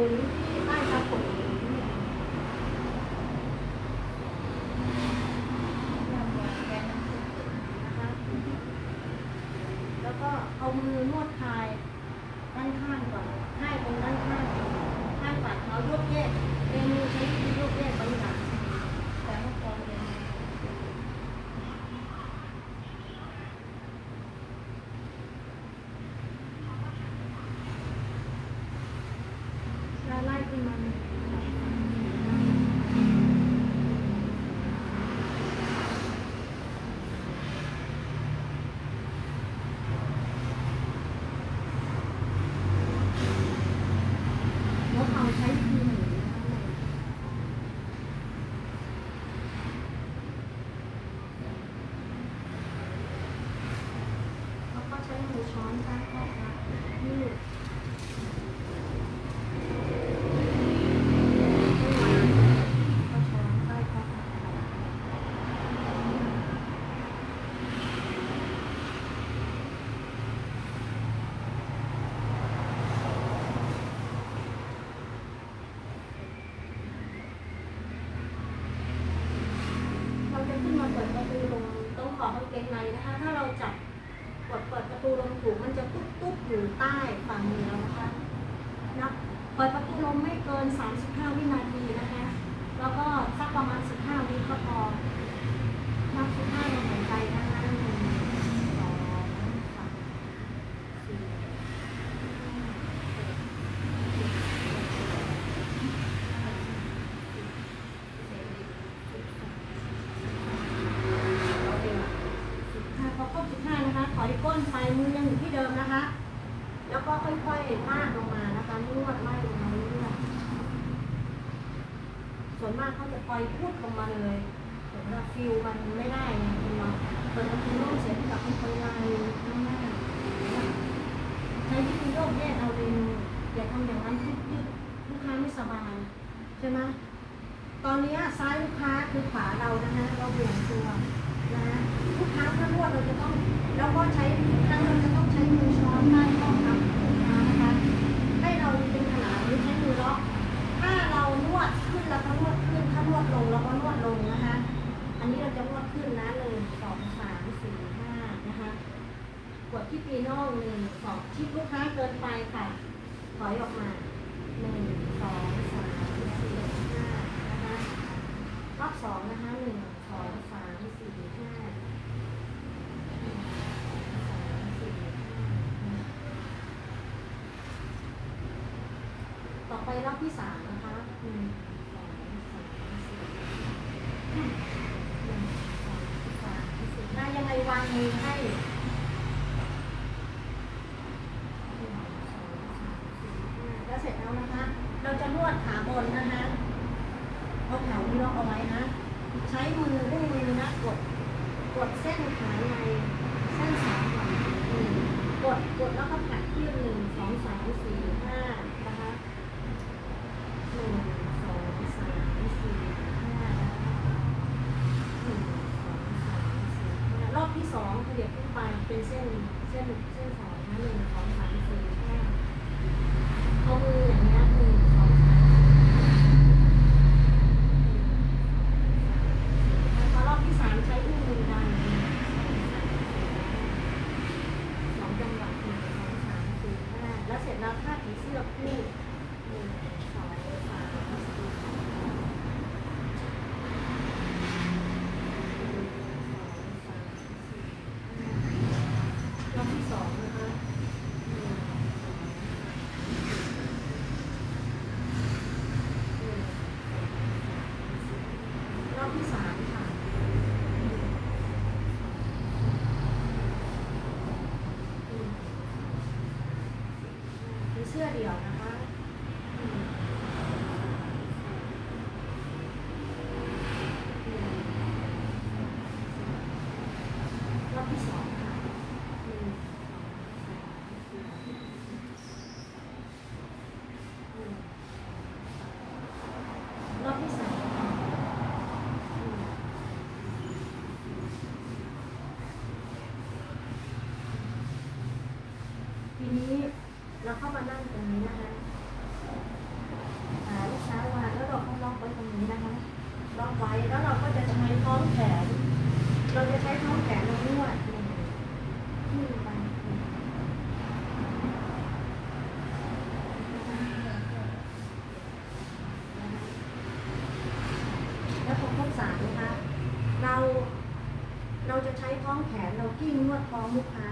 বলি พูดของมาเลยแต่ว่าฟิลมันไม่ได้ไงคุณหมอตอนนั้นคือโรคเสียที่กับคนลายข้าน้าใช้ที่คือโรคแยกเอาเองอย่าทำอย่างนั้นยืดยืดลูกค้าไม่สบายใช่ไหมตอนนี้ซ้ายลูกค้าคือขวาเรานะฮะเราเปลี่ยนตัวนะฮะทุกครั้งถ้านวดเราจะต้องแล้วก็ใช้ทั้งเราจะต้องใช้มือช้อนได้ คิดลูกค้าเกินไปค่ะ ถอยออกมาหนึ่งสองสามสี่ห้านะคะรอบสองนะคะหนึ่งสองสามสี่ห้าต่อไปรอบที่สามนะคะหนึ่งสองสามสี่หนึ่งสองสามสี่มายังไงวางมือให้ ดกดแล้วก็หักเที่ยหนึ่งสองสามสี่ห้านะคะหนึ่งสองสามสี่ห้าหนึ่งสองสามสี่ห้ารอบที่สองเขยับขึ้นไปเป็นเส้นเส้น Thank you. ที่นวดท้องลูกค้า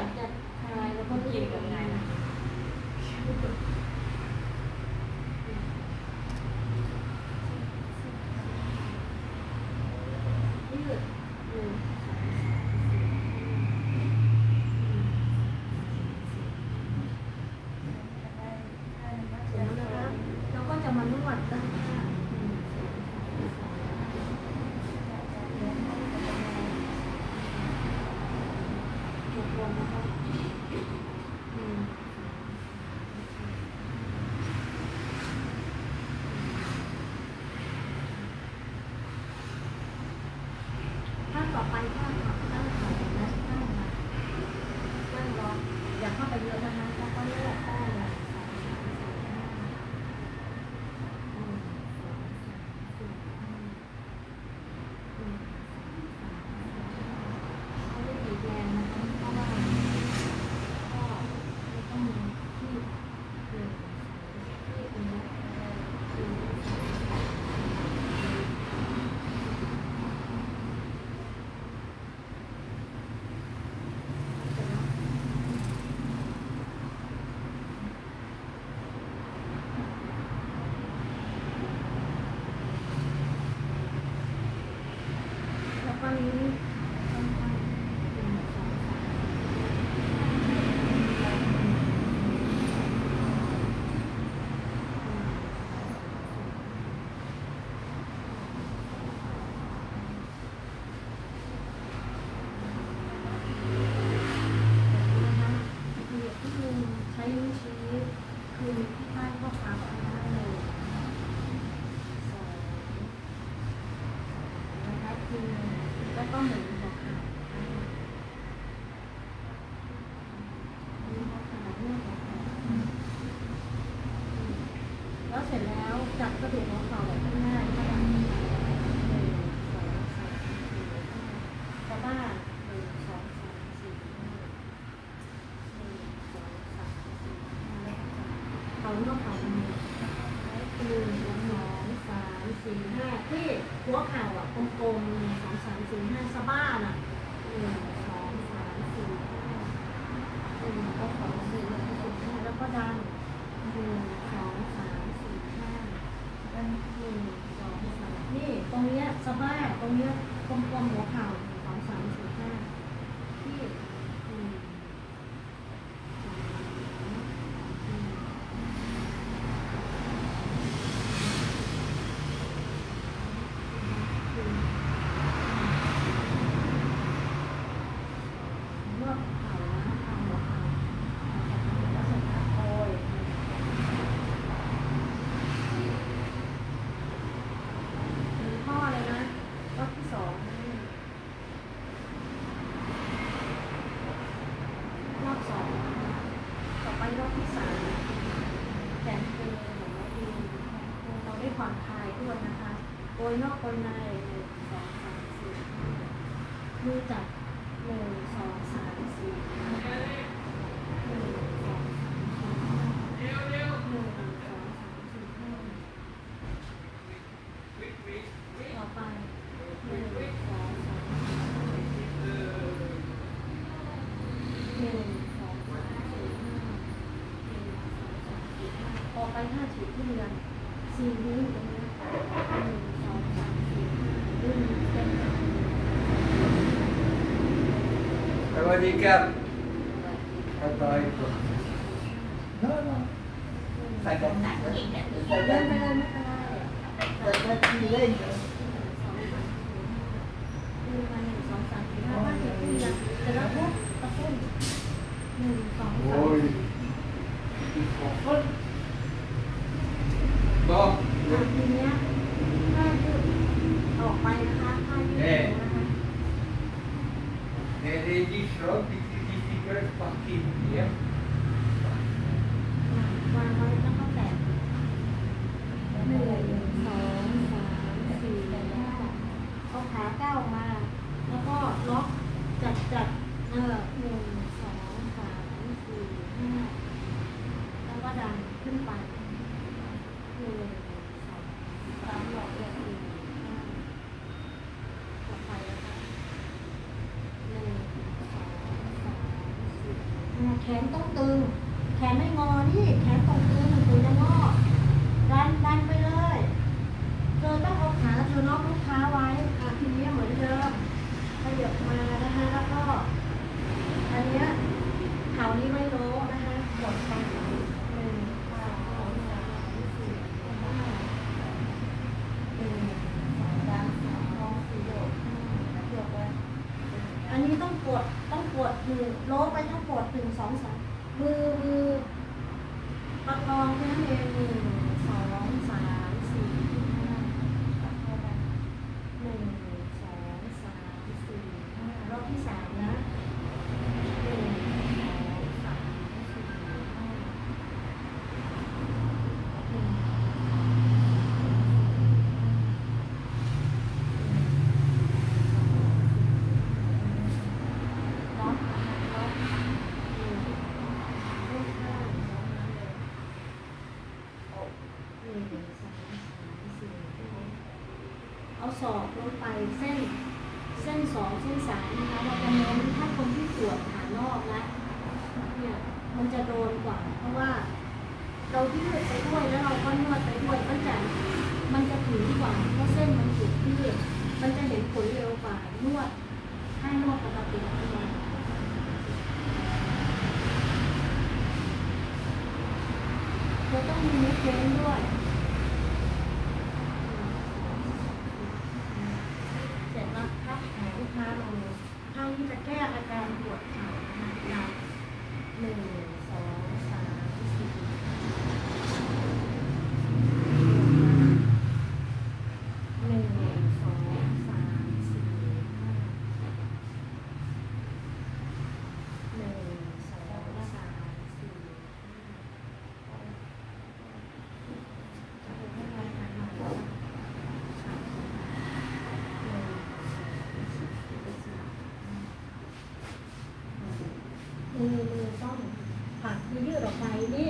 หลังจาก ที่หัวเข่าอะกลมๆหนึ่งสองสามสี่ห้าสะบ้าน่ะหนึ่งสองสามสี่ห้าหนึ่งสองสามสี่ห้าแล้วก็ดันหนึ่งสองสามสี่ห้าดันหนึ่งสองสามนี่ตรงเนี้ยสะบ้าตรงเนี้ยกลมๆหัวเข่าสองสามสี่ห้าที่หนึ่ง นวดเข่านะเข่าหัวเข่าแล้วเสร็จแล้วโอยถึงข้อเลยนะรอบที่สองรอบสองต่อไปรอบที่สามแขนเกินหรือว่าดีเราได้ผ่อนคลายด้วยนะคะ โกยนอกโกยในหนึ่งสองสามสี่ห้ามือจับ หนึ่งสองสามสี่ห้าหนึ่งสองสามสี่ห้าหนึ่งสองสามสี่ห้าต่อไปหนึ่งสองสามสี่ห้าหนึ่งสองสามสี่ห้าหนึ่งสองสามสี่ห้าต่อไปห้าฉีดที่เดือนสี่นิ้วตรงนี้หนึ่งสองสามสี่ห้าดึงเป็น Sawadee-krap. Ito, No, no. Sagad na. เดิน Sagad ไปเลย na. ไม่เป็นไร Sagad sila yun. ดูมาหนึ่งสองสามสี่ห้าบ้านเด็กที่ยังจะรับพุกตะพุ่นหนึ่งสองสาม Oy. Bo. อะทีเนี้ยถ้ายืดออกไปนะคะถ้ายืดนะคะ Nelle di soldi di figure partiti, eh? วางไว้แล้วก็แตะหนึ่งสองสามสี่ห้าเอาขาก้าวมา แล้วก็ล็อกจัดจัดเออหนึ่งสองสามสี่ห้าแล้วก็ดันขึ้นไป หนึ่งสองสามหลอดเดียวสี่ห้าต่อไปนะคะหนึ่งสองสามสี่ห้า แขนต้องตึง แขนไม่งอนี่ แขนต้องตึงถึงจะงอดันดันไปเลย เธอต้องเอาขาเธอน็อกลูกค้าไว้อะทีนี้เหมือนเดิมขยับมานะคะแล้วก็ อันเนี้ยเข่านี้ไม่โน้นะคะกดไปหนึ่งสองสามสี่ห้าหนึ่งสองสามสี่หกอันนี้ต้องกดต้องกดมือโล้ไปต้องกดหนึ่งสองสามมือมือประคองแค่นั้นเองหนึ่งสองสามสี่ห้าประคองไปหนึ่งสองสามสี่ห้ารอบที่สามนะ หนึ่งสองสามสี่ห้าหนึ่งล็อกล็อกหนึ่งลูกข้างล็อกนั้นเลยหนึ่งสองสามสี่ห้าเอาศอกลงไป เส้นเส้นสองเส้นสามนะคะเราจะเน้นถ้าคนที่ปวดขานอกนะเนี่ยมันจะโดนกว่า เพราะว่า เรายืดไปด้วยแล้วเราก็นวดไปด้วยมันจะมันจะถึงกว่าเพราะเส้นมันถูกยืดมันจะเห็นผลเร็วกว่านวดให้นวดปกติขึ้นเราต้องมีเนื้อเฟ้นด้วย เสร็จแล้วพับแขนลูกค้าลงข้าง ที่จะแก้อาการปวด มือมือต้องผักมือยืดออกไปนี่